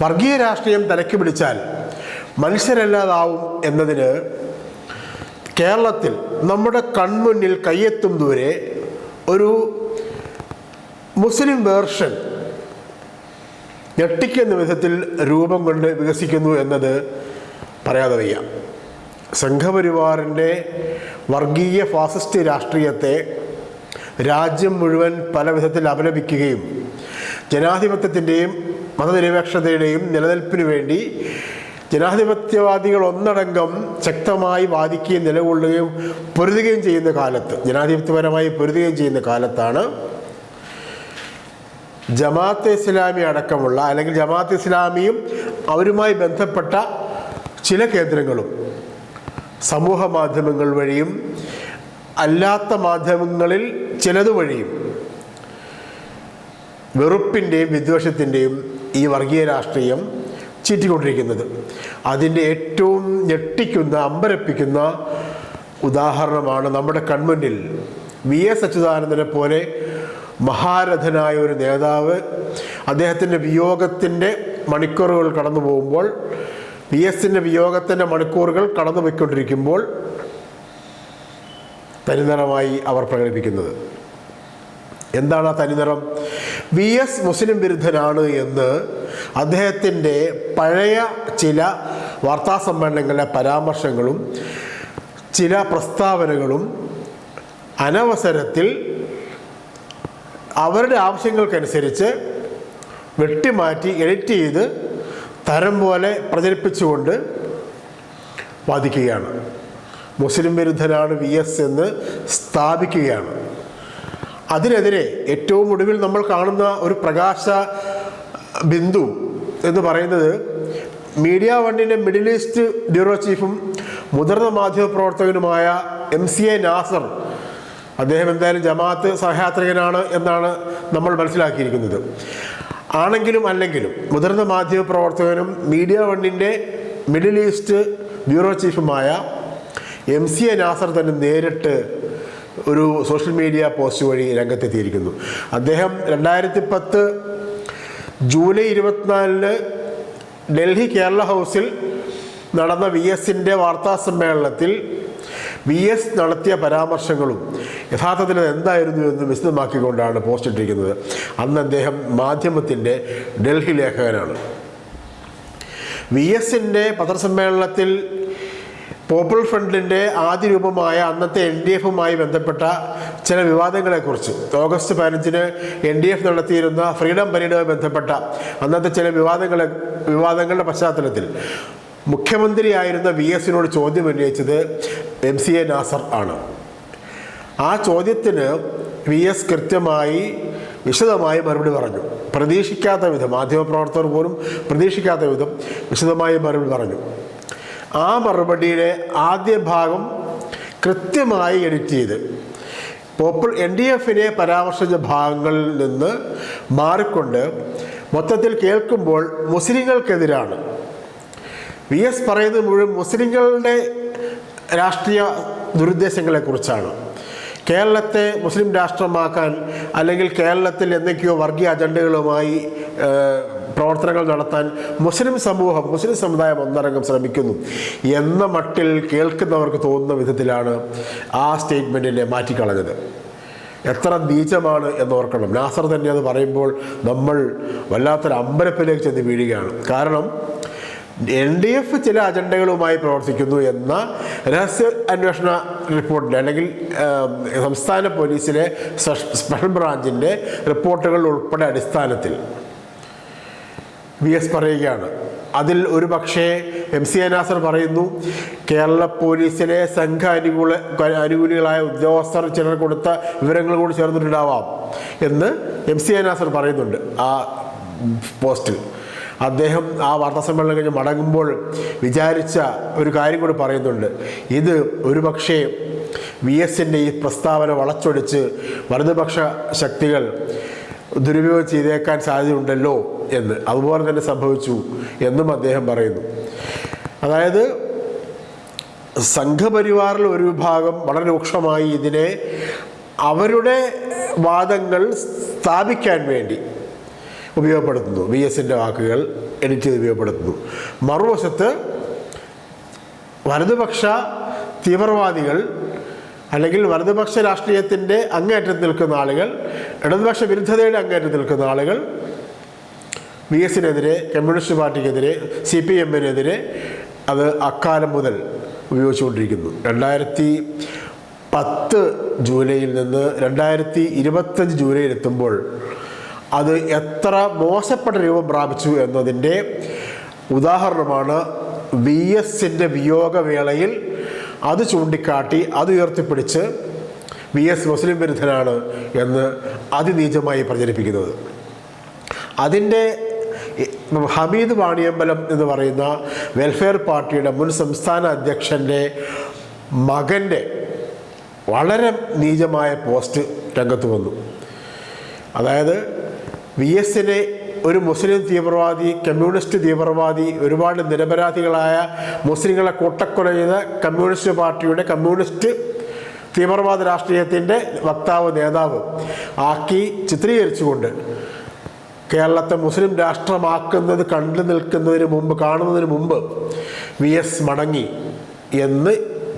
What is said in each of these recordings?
വർഗീയ രാഷ്ട്രീയം തലയ്ക്ക് പിടിച്ചാൽ മനുഷ്യരല്ലാതാവും എന്നതിന് കേരളത്തിൽ നമ്മുടെ കൺമുന്നിൽ കയ്യെത്തും ദൂരെ ഒരു മുസ്ലിം വേർഷൻ ഞെട്ടിക്കുന്ന വിധത്തിൽ രൂപം കൊണ്ട് വികസിക്കുന്നു എന്നത് പറയാതെ വയ്യ. സംഘപരിവാറിന്റെ വർഗീയ ഫാസിസ്റ്റ് രാഷ്ട്രീയത്തെ രാജ്യം മുഴുവൻ പല വിധത്തിൽ അപലപിക്കുകയും ജനാധിപത്യത്തിന്റെയും മതനിരപേക്ഷതയുടെയും നിലനിൽപ്പിനു വേണ്ടി ജനാധിപത്യവാദികൾ ഒന്നടങ്കം ശക്തമായി വാദിക്കുകയും നിലകൊള്ളുകയും പൊരുതുകയും ചെയ്യുന്ന കാലത്ത് ജനാധിപത്യപരമായി പൊരുതുകയും ചെയ്യുന്ന കാലത്താണ് ജമാഅത്ത് ഇസ്ലാമി അടക്കമുള്ള അല്ലെങ്കിൽ ജമാഅത്ത് ഇസ്ലാമിയും അവരുമായി ബന്ധപ്പെട്ട ചില കേന്ദ്രങ്ങളും സമൂഹ മാധ്യമങ്ങൾ വഴിയും അല്ലാത്ത മാധ്യമങ്ങളിൽ ചിലത് വഴിയും വെറുപ്പിന്റെയും വിദ്വേഷത്തിന്റെയും ഈ വർഗീയ രാഷ്ട്രീയം ചീറ്റിക്കൊണ്ടിരിക്കുന്നത്. അതിന്റെ ഏറ്റവും ഞെട്ടിക്കുന്ന അമ്പരപ്പിക്കുന്ന ഉദാഹരണമാണ് നമ്മുടെ കൺമുന്നിൽ വി എസ് അച്യുതാനന്ദനെ പോലെ മഹാരഥനായ ഒരു നേതാവ് അദ്ദേഹത്തിന്റെ വിയോഗത്തിന്റെ മണിക്കൂറുകൾ കടന്നു പോകുമ്പോൾ വി എസിന്റെ വിയോഗത്തിന്റെ മണിക്കൂറുകൾ കടന്നു പോയിക്കൊണ്ടിരിക്കുമ്പോൾ തനിനിറമായി അവർ പ്രകടിപ്പിക്കുന്നത്. എന്താണ് ആ തനിനിറം? വി എസ് മുസ്ലിം വിരുദ്ധനാണ് എന്ന് അദ്ദേഹത്തിന്റെ പഴയ ചില വാർത്താസമ്മേളനങ്ങളിലെ പരാമർശങ്ങളും ചില പ്രസ്താവനകളും അനവസരത്തിൽ അവരുടെ ആവശ്യങ്ങൾക്കനുസരിച്ച് വെട്ടിമാറ്റി എഡിറ്റ് ചെയ്ത് തരം പോലെ പ്രചരിപ്പിച്ചുകൊണ്ട് വാദിക്കുകയാണ്. മുസ്ലിം വിരുദ്ധനാണ് വി എസ് എന്ന് സ്ഥാപിക്കുകയാണ്. അതിനെതിരെ ഏറ്റവും ഒടുവിൽ നമ്മൾ കാണുന്ന ഒരു പ്രകാശ ബിന്ദു എന്ന് പറയുന്നത് മീഡിയ വണ്ണിന്റെ മിഡിൽ ഈസ്റ്റ് ബ്യൂറോ ചീഫും മുതിർന്ന മാധ്യമപ്രവർത്തകനുമായ എം സി എ നാസർ അദ്ദേഹം എന്തായാലും ജമാഅത്ത് സഹയാത്രികനാണ് എന്നാണ് നമ്മൾ മനസ്സിലാക്കിയിരിക്കുന്നത്. ആണെങ്കിലും അല്ലെങ്കിലും മുതിർന്ന മാധ്യമപ്രവർത്തകനും മീഡിയ വണ്ണിന്റെ മിഡിൽ ഈസ്റ്റ് ബ്യൂറോ ചീഫുമായ എം സി എ നാസർ തന്നെ നേരിട്ട് ഒരു സോഷ്യൽ മീഡിയ പോസ്റ്റ് വഴി രംഗത്തെത്തിയിരിക്കുന്നു. അദ്ദേഹം രണ്ടായിരത്തി പത്ത് ജൂലൈ ഇരുപത്തിനാലിന് ഡൽഹി കേരള ഹൗസിൽ നടന്ന വി എസിന്റെ വാർത്താ സമ്മേളനത്തിൽ വി എസ് നടത്തിയ പരാമർശങ്ങളും യഥാർത്ഥത്തിൽ എന്തായിരുന്നു എന്ന് വിശദമാക്കിക്കൊണ്ടാണ് പോസ്റ്റ് ഇട്ടിരിക്കുന്നത്. അന്ന് അദ്ദേഹം മാധ്യമത്തിന്റെ ഡൽഹി ലേഖകനാണ്. വി എസിന്റെ പത്രസമ്മേളനത്തിൽ പോപ്പുലർ ഫ്രണ്ടിന്റെ ആദ്യ രൂപമായ അന്നത്തെ എൻ ഡി എഫുമായി ബന്ധപ്പെട്ട ചില വിവാദങ്ങളെക്കുറിച്ച്. ഓഗസ്റ്റ് പതിനഞ്ചിന് എൻ ഡി എഫ് നടത്തിയിരുന്ന ഫ്രീഡം പരേഡുമായി ബന്ധപ്പെട്ട അന്നത്തെ ചില വിവാദങ്ങളെ വിവാദങ്ങളുടെ പശ്ചാത്തലത്തിൽ മുഖ്യമന്ത്രിയായിരുന്ന വി എസിനോട് ചോദ്യം ഉന്നയിച്ചത് എം സി എ നാസർ ആണ്. ആ ചോദ്യത്തിന് വി എസ് കൃത്യമായി വിശദമായി മറുപടി പറഞ്ഞു. പ്രതീക്ഷിക്കാത്ത വിധം മാധ്യമപ്രവർത്തകർ പോലും പ്രതീക്ഷിക്കാത്ത വിധം വിശദമായി മറുപടി പറഞ്ഞു. ആ മറുപടിയുടെ ആദ്യ ഭാഗം കൃത്യമായി എഡിറ്റ് ചെയ്ത്. പോപ്പുൾ എൻ ഡി എഫിനെ പരാമർശിച്ച ഭാഗങ്ങളിൽ നിന്ന് മാറിക്കൊണ്ട് മൊത്തത്തിൽ കേൾക്കുമ്പോൾ മുസ്ലിങ്ങൾക്കെതിരാണ്. വി എസ് പറയുന്നത് മുഴുവൻ മുസ്ലിങ്ങളുടെ രാഷ്ട്രീയ ദുരുദ്ദേശങ്ങളെക്കുറിച്ചാണ്. കേരളത്തെ മുസ്ലിം രാഷ്ട്രമാക്കാൻ അല്ലെങ്കിൽ കേരളത്തിൽ എന്തൊക്കെയോ വർഗീയ അജണ്ടകളുമായി പ്രവർത്തനങ്ങൾ നടത്താൻ മുസ്ലിം സമൂഹം മുസ്ലിം സമുദായം ഒന്നടങ്കം ശ്രമിക്കുന്നു എന്ന മട്ടിൽ കേൾക്കുന്നവർക്ക് തോന്നുന്ന വിധത്തിലാണ് ആ സ്റ്റേറ്റ്മെന്റിനെ മാറ്റിക്കളഞ്ഞത്. എത്ര നീചമാണ് എന്നോർക്കണം നാസർ തന്നെ അത് പറയുമ്പോൾ നമ്മൾ വല്ലാത്തൊരു അമ്പരപ്പിലേക്ക് ചെന്ന് വീഴുകയാണ്. കാരണം എൻ ഡി എഫ് ചില അജണ്ടകളുമായി പ്രവർത്തിക്കുന്നു എന്ന രഹസ്യ അന്വേഷണ റിപ്പോർട്ടിന്റെ അല്ലെങ്കിൽ സംസ്ഥാന പോലീസിലെ സ്പെഷ്യൽ ബ്രാഞ്ചിന്റെ റിപ്പോർട്ടുകൾ ഉൾപ്പെടെ അടിസ്ഥാനത്തിൽ വി എസ് പറയുകയാണ്. അതിൽ ഒരു പക്ഷേ എം സി അനാസർ പറയുന്നു കേരള പോലീസിലെ സംഘ അനുകൂല അനുകൂലികളായ ഉദ്യോഗസ്ഥർ ചിലർ കൊടുത്ത വിവരങ്ങൾ കൂടി ചേർന്നിട്ടുണ്ടാവാം എന്ന് എം സി അനാസർ പറയുന്നുണ്ട് ആ പോസ്റ്റിൽ. അദ്ദേഹം ആ വാർത്താ സമ്മേളനം കഴിഞ്ഞ് മടങ്ങുമ്പോൾ വിചാരിച്ച ഒരു കാര്യം കൂടി പറയുന്നുണ്ട്. ഇത് ഒരു പക്ഷേ വി എസിന്റെ ഈ പ്രസ്താവന വളച്ചൊടിച്ച് വലതുപക്ഷ ശക്തികൾ ദുരുപയോഗം ചെയ്തേക്കാൻ സാധ്യതയുണ്ടല്ലോ എന്ന്. അതുപോലെ തന്നെ സംഭവിച്ചു എന്നും അദ്ദേഹം പറയുന്നു. അതായത് സംഘപരിവാറിൽ ഒരു വിഭാഗം വളരെ രൂക്ഷമായി ഇതിനെ അവരുടെ വാദങ്ങൾ സ്ഥാപിക്കാൻ വേണ്ടി ഉപയോഗപ്പെടുത്തുന്നു. വി എസിന്റെ വാക്കുകൾ എഡിറ്റ് ചെയ്ത് ഉപയോഗപ്പെടുത്തുന്നു. മറുവശത്ത് വലതുപക്ഷ തീവ്രവാദികൾ അല്ലെങ്കിൽ വലതുപക്ഷ രാഷ്ട്രീയത്തിന്റെ അങ്ങേറ്റം നിൽക്കുന്ന ആളുകൾ ഇടതുപക്ഷ വിരുദ്ധതയുടെ അങ്ങേറ്റം നിൽക്കുന്ന ആളുകൾ വി എസിനെതിരെ കമ്മ്യൂണിസ്റ്റ് പാർട്ടിക്കെതിരെ സി പി എമ്മിനെതിരെ അത് അക്കാലം മുതൽ ഉപയോഗിച്ചുകൊണ്ടിരിക്കുന്നു. രണ്ടായിരത്തി പത്ത് ജൂലൈയിൽ നിന്ന് രണ്ടായിരത്തി ഇരുപത്തഞ്ച് ജൂലൈയിൽ എത്തുമ്പോൾ അത് എത്ര മോശപ്പെട്ട രൂപം പ്രാപിച്ചു എന്നതിന്റെ ഉദാഹരണമാണ് വി എസിന്റെ വിയോഗവേളയിൽ അത് ചൂണ്ടിക്കാട്ടി അത് ഉയർത്തിപ്പിടിച്ച് വി എസ് മുസ്ലിം വിരുദ്ധനാണ് എന്ന് അതിനീചമായി പ്രചരിപ്പിക്കുന്നത്. അതിന്റെ ഹമീദ് വാണിയമ്പലം എന്ന് പറയുന്ന വെൽഫെയർ പാർട്ടിയുടെ മുൻ സംസ്ഥാന അധ്യക്ഷന്റെ മകന്റെ വളരെ നീചമായ പോസ്റ്റ് രംഗത്ത് വന്നു. അതായത് വി എസിനെ ഒരു മുസ്ലിം തീവ്രവാദി കമ്മ്യൂണിസ്റ്റ് തീവ്രവാദി ഒരുപാട് നിരപരാധികളായ മുസ്ലിങ്ങളെ കൂട്ടക്കൊല ചെയ്ത കമ്മ്യൂണിസ്റ്റ് പാർട്ടിയുടെ കമ്മ്യൂണിസ്റ്റ് തീവ്രവാദ രാഷ്ട്രീയത്തിന്റെ വക്താവ് നേതാവ് ആക്കി ചിത്രീകരിച്ചുകൊണ്ട് കേരളത്തെ മുസ്ലിം രാഷ്ട്രമാക്കുന്നത് കണ്ടു നിൽക്കുന്നതിന് മുമ്പ് കാണുന്നതിന് മുമ്പ് വി എസ് മടങ്ങി എന്ന്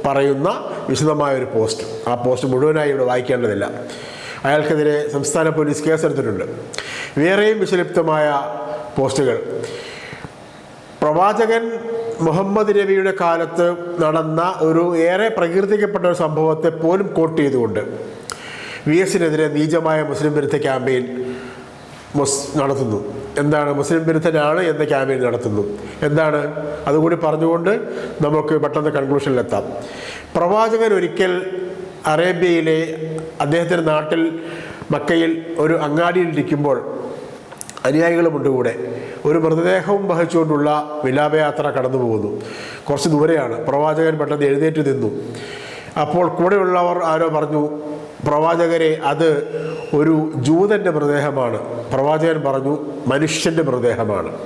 പറയുന്ന വിശദമായ ഒരു പോസ്റ്റ്. ആ പോസ്റ്റ് മുഴുവനായി ഇവിടെ വായിക്കേണ്ടതില്ല. അയാൾക്കെതിരെ സംസ്ഥാന പോലീസ് കേസെടുത്തിട്ടുണ്ട്. വേറെയും വിഷലിപ്തമായ പോസ്റ്റുകൾ. പ്രവാചകൻ മുഹമ്മദ് നബിയുടെ കാലത്ത് നടന്ന ഒരു ഏറെ പ്രകീർത്തിക്കപ്പെട്ട ഒരു സംഭവത്തെ പോലും കോട്ട് ചെയ്തുകൊണ്ട് വി എസിനെതിരെ നീചമായ മുസ്ലിം വിരുദ്ധ ക്യാമ്പയിൻ മുസ് നടത്തുന്നു. എന്താണ് മുസ്ലിം വിരുദ്ധനാണ് എന്ന ക്യാമ്പയിൻ നടത്തുന്നു. എന്താണ്? അതുകൂടി പറഞ്ഞുകൊണ്ട് നമുക്ക് പെട്ടെന്ന് കൺക്ലൂഷനിലെത്താം പ്രവാചകൻ ഒരിക്കൽ അറേബ്യയിലെ അദ്ദേഹത്തിന്റെ നാട്ടിൽ മക്കയിൽ ഒരു അങ്ങാടിയിൽ ഇരിക്കുമ്പോൾ അനുയായികളുമുണ്ട് കൂടെ. ഒരു മൃതദേഹവും വഹിച്ചുകൊണ്ടുള്ള വിലാപയാത്ര കടന്നു പോകുന്നു കുറച്ച് ദൂരെയാണ്. പ്രവാചകൻ പെട്ടെന്ന് എഴുന്നേറ്റ് നിന്നു. അപ്പോൾ കൂടെയുള്ളവർ ആരോ പറഞ്ഞു പ്രവാചകരെ അത് ഒരു ജൂതന്റെ മൃതദേഹമാണ്. പ്രവാചകൻ പറഞ്ഞു മനുഷ്യന്റെ മൃതദേഹമാണ്.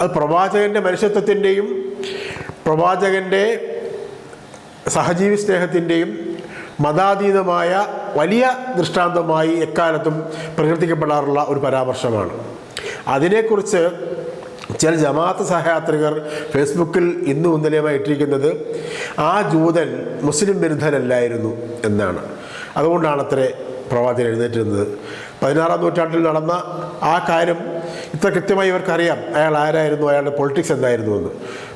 അത് പ്രവാചകന്റെ മനുഷ്യത്വത്തിന്റെയും പ്രവാചകന്റെ സഹജീവി സ്നേഹത്തിന്റെയും മതാതീതമായ വലിയ ദൃഷ്ടാന്തമായി എക്കാലത്തും പ്രകീർത്തിക്കപ്പെടാറുള്ള ഒരു പരാമർശമാണ്. അതിനെക്കുറിച്ച് ചില ജമാഅത്ത് സഹയാത്രികർ ഫേസ്ബുക്കിൽ ഇന്നും ഇന്നലെയുമായി ഇട്ടിരിക്കുന്നത് ആ ജൂതൻ മുസ്ലിം വിരുദ്ധനല്ലായിരുന്നു എന്നാണ്. അതുകൊണ്ടാണ് അത്രേ പ്രവാചകൻ എഴുന്നേറ്റിരുന്നത്. പതിനാറാം നൂറ്റാണ്ടിൽ നടന്ന ആ കാര്യം ഇത്ര കൃത്യമായി ഇവർക്കറിയാം അയാൾ ആരായിരുന്നു അയാളുടെ പൊളിറ്റിക്സ് എന്തായിരുന്നു എന്ന്.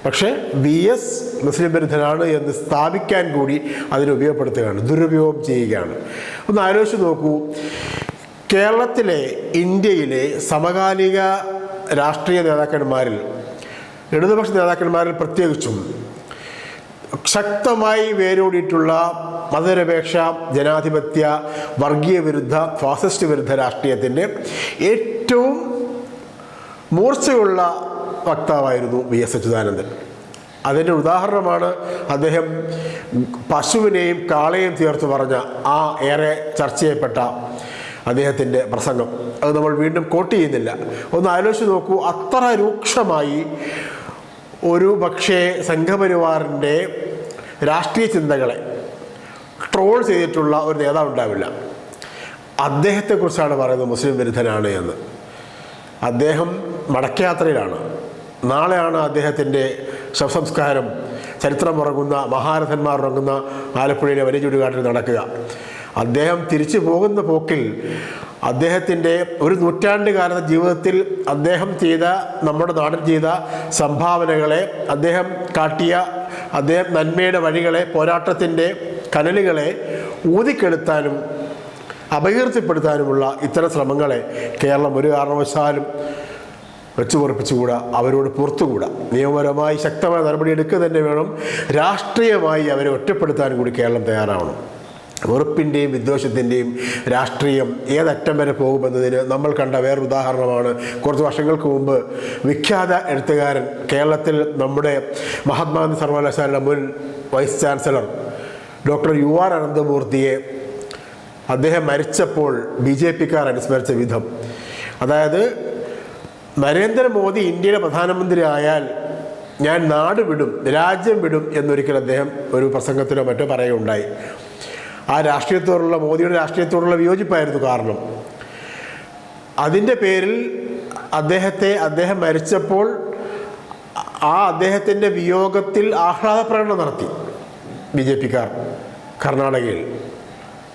പക്ഷേ വി എസ് മുസ്ലിം വിരുദ്ധനാണ് എന്ന് സ്ഥാപിക്കാൻ കൂടി അതിനെ ഉപയോഗപ്പെടുത്തുകയാണ് ദുരുപയോഗം ചെയ്യുകയാണ്. ഒന്ന് ആലോചിച്ച് നോക്കൂ കേരളത്തിലെ ഇന്ത്യയിലെ സമകാലിക രാഷ്ട്രീയ നേതാക്കന്മാരിൽ ഇടതുപക്ഷ നേതാക്കന്മാരിൽ പ്രത്യേകിച്ചും ശക്തമായി വേരോടിയിട്ടുള്ള മതനിരപേക്ഷ ജനാധിപത്യ വർഗീയ വിരുദ്ധ ഫാസിസ്റ്റ് വിരുദ്ധ രാഷ്ട്രീയത്തിന്റെ ഏറ്റവും മൂർച്ചയുള്ള വക്താവായിരുന്നു വി എസ് അച്യുതാനന്ദൻ. അതിന്റെ ഉദാഹരണമാണ് അദ്ദേഹം പശുവിനെയും കാളയെയും ചേർത്ത് പറഞ്ഞ ആ ഏറെ ചർച്ച ചെയ്യപ്പെട്ട അദ്ദേഹത്തിന്റെ പ്രസംഗം. അത് നമ്മൾ വീണ്ടും കോട്ട് ചെയ്യുന്നില്ല. ഒന്ന് ആലോചിച്ച് നോക്കൂ അത്ര രൂക്ഷമായി ഒരു പക്ഷേ സംഘപരിവാറിന്റെ രാഷ്ട്രീയ ചിന്തകളെ ട്രോൾ ചെയ്തിട്ടുള്ള ഒരു നേതാവ് ഉണ്ടാവില്ല. അദ്ദേഹത്തെക്കുറിച്ചാണ് പറയുന്നത് മുസ്ലിം വിരുദ്ധനാണ് എന്ന്. അദ്ദേഹം മടക്കയാത്രയിലാണ് നാളെയാണ് അദ്ദേഹത്തിന്റെ ശവസംസ്കാരം. ചരിത്രം ഉറങ്ങുന്ന മഹാരഥന്മാർ ഉറങ്ങുന്ന ആലപ്പുഴയിലെ വലിയ ചുടുകാട്ടിൽ നടക്കുക. അദ്ദേഹം തിരിച്ചു പോകുന്ന പോക്കിൽ അദ്ദേഹത്തിന്റെ ഒരു നൂറ്റാണ്ട് കാലത്തെ ജീവിതത്തിൽ അദ്ദേഹം ചെയ്ത നമ്മുടെ നാടിൽ ചെയ്ത സംഭാവനകളെ അദ്ദേഹം കാട്ടിയ അദ്ദേഹം നന്മയുടെ വഴികളെ പോരാട്ടത്തിന്റെ കനലുകളെ ഊതിക്കെടുത്താനും അപകീർത്തിപ്പെടുത്താനുമുള്ള ഇത്തരം ശ്രമങ്ങളെ കേരളം ഒരു കാരണവശാലും വെച്ചു പൊറപ്പിച്ചുകൂടാ അവരോട് പുറത്തുകൂടാ. നിയമപരമായി ശക്തമായ നടപടി എടുക്കുക തന്നെ വേണം. രാഷ്ട്രീയമായി അവരെ ഒറ്റപ്പെടുത്താനും കൂടി കേരളം തയ്യാറാവണം. വെറുപ്പിന്റെയും വിദ്വേഷത്തിന്റെയും രാഷ്ട്രീയം ഏതറ്റം വരെ പോകുമെന്നതിന് നമ്മൾ കണ്ട വേറൊരു ഉദാഹരണമാണ്. കുറച്ച് വർഷങ്ങൾക്ക് മുമ്പ് വിഖ്യാത എഴുത്തുകാരൻ കേരളത്തിൽ നമ്മുടെ മഹാത്മാഗാന്ധി സർവകലാശാലയുടെ മുൻ vice chancellor doctor U R അനന്തമൂർത്തിയെ അദ്ദേഹം മരിച്ചപ്പോൾ ബി ജെ പിക്കാർ അനുസ്മരിച്ച വിധം. അതായത് നരേന്ദ്രമോദി ഇന്ത്യയുടെ പ്രധാനമന്ത്രി ആയാൽ ഞാൻ നാട് വിടും രാജ്യം വിടും എന്നൊരിക്കൽ അദ്ദേഹം ഒരു പ്രസംഗത്തിലോ മറ്റോ പറയുകയുണ്ടായി. ആ രാഷ്ട്രീയത്തോടുള്ള മോദിയുടെ രാഷ്ട്രീയത്തോടുള്ള വിയോജിപ്പായിരുന്നു കാരണം. അതിന്റെ പേരിൽ അദ്ദേഹത്തെ അദ്ദേഹം മരിച്ചപ്പോൾ ആ അദ്ദേഹത്തിന്റെ വിയോഗത്തിൽ ആഹ്ലാദ പ്രകടനം നടത്തി ബി ജെ പിക്കാർ കർണാടകയിൽ.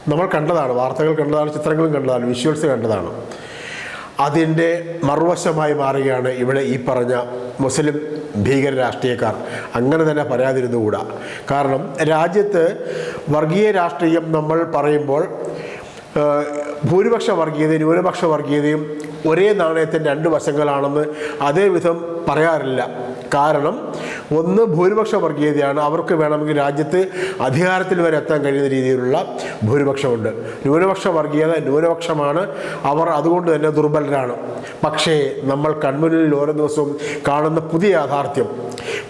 നമ്മൾ കണ്ടതാണ് വാർത്തകൾ കണ്ടതാണ് ചിത്രങ്ങളും കണ്ടതാണ് വിഷ്വൽസ് കണ്ടതാണ്. അതിന്റെ മറുവശമായി മാറുകയാണ് ഇവിടെ ഈ പറഞ്ഞ മുസ്ലിം ഭീകര രാഷ്ട്രീയക്കാർ. അങ്ങനെ തന്നെ പറയാതിരുന്നുകൂടാ. കാരണം രാജ്യത്ത് വർഗീയ രാഷ്ട്രീയം നമ്മൾ പറയുമ്പോൾ ഭൂരിപക്ഷ വർഗീയതയും ന്യൂനപക്ഷ വർഗീയതയും ഒരേ നാണയത്തിന്റെ രണ്ട് വശങ്ങളാണെന്ന് അതേ വിധം പറയാറില്ല. കാരണം ഒന്ന് ഭൂരിപക്ഷ വർഗീയതയാണ്. അവർക്ക് വേണമെങ്കിൽ രാജ്യത്ത് അധികാരത്തിൽ വരെ എത്താൻ കഴിയുന്ന രീതിയിലുള്ള ഭൂരിപക്ഷമുണ്ട്. ന്യൂനപക്ഷ വർഗീയത ന്യൂനപക്ഷമാണ്. അവർ അതുകൊണ്ട് തന്നെ ദുർബലരാണ്. പക്ഷേ നമ്മൾ കൺമുന്നിൽ ഓരോ ദിവസവും കാണുന്ന പുതിയ യാഥാർത്ഥ്യം.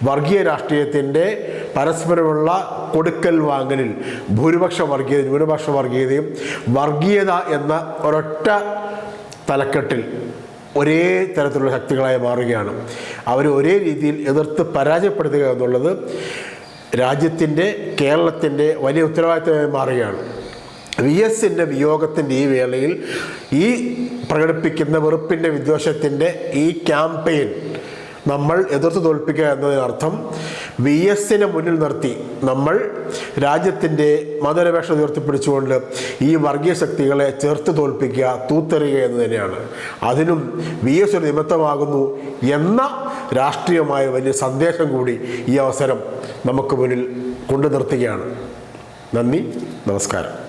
വർഗീയ രാഷ്ട്രീയത്തിന്റെ പരസ്പരമുള്ള കൊടുക്കൽ വാങ്ങലിൽ ഭൂരിപക്ഷ വർഗീയത ന്യൂനപക്ഷ വർഗീയതയും വർഗീയത എന്ന ഒരൊറ്റ തലക്കെട്ടിൽ ഒരേ തരത്തിലുള്ള ശക്തികളായി മാറുകയാണ്. അവർ ഒരേ രീതിയിൽ എതിർത്ത് പരാജയപ്പെടുത്തുക എന്നുള്ളത് രാജ്യത്തിന്റെ കേരളത്തിന്റെ വലിയ ഉത്തരവാദിത്തമായി മാറുകയാണ്. വി എസിന്റെ വിയോഗത്തിന്റെ ഈ വേളയിൽ ഈ പ്രകടിപ്പിക്കുന്ന വെറുപ്പിന്റെ വിദ്വേഷത്തിന്റെ ഈ ക്യാമ്പയിൻ നമ്മൾ എതിർത്ത് തോൽപ്പിക്കുക എന്നതിനർത്ഥം വി എസിനെ മുന്നിൽ നിർത്തി നമ്മൾ രാജ്യത്തിന്റെ മതനപേക്ഷ ഉയർത്തിപ്പിടിച്ചുകൊണ്ട് ഈ വർഗീയ ശക്തികളെ ചേർത്ത് തോൽപ്പിക്കുക തൂത്തെറിയുക എന്ന് തന്നെയാണ്. അതിനും വി എസ് ഒരു നിമിത്തമാകുന്നു എന്ന രാഷ്ട്രീയമായ വലിയ സന്ദേശം കൂടി ഈ അവസരം നമുക്ക് മുന്നിൽ കൊണ്ടു നിർത്തുകയാണ് നന്ദി നമസ്കാരം.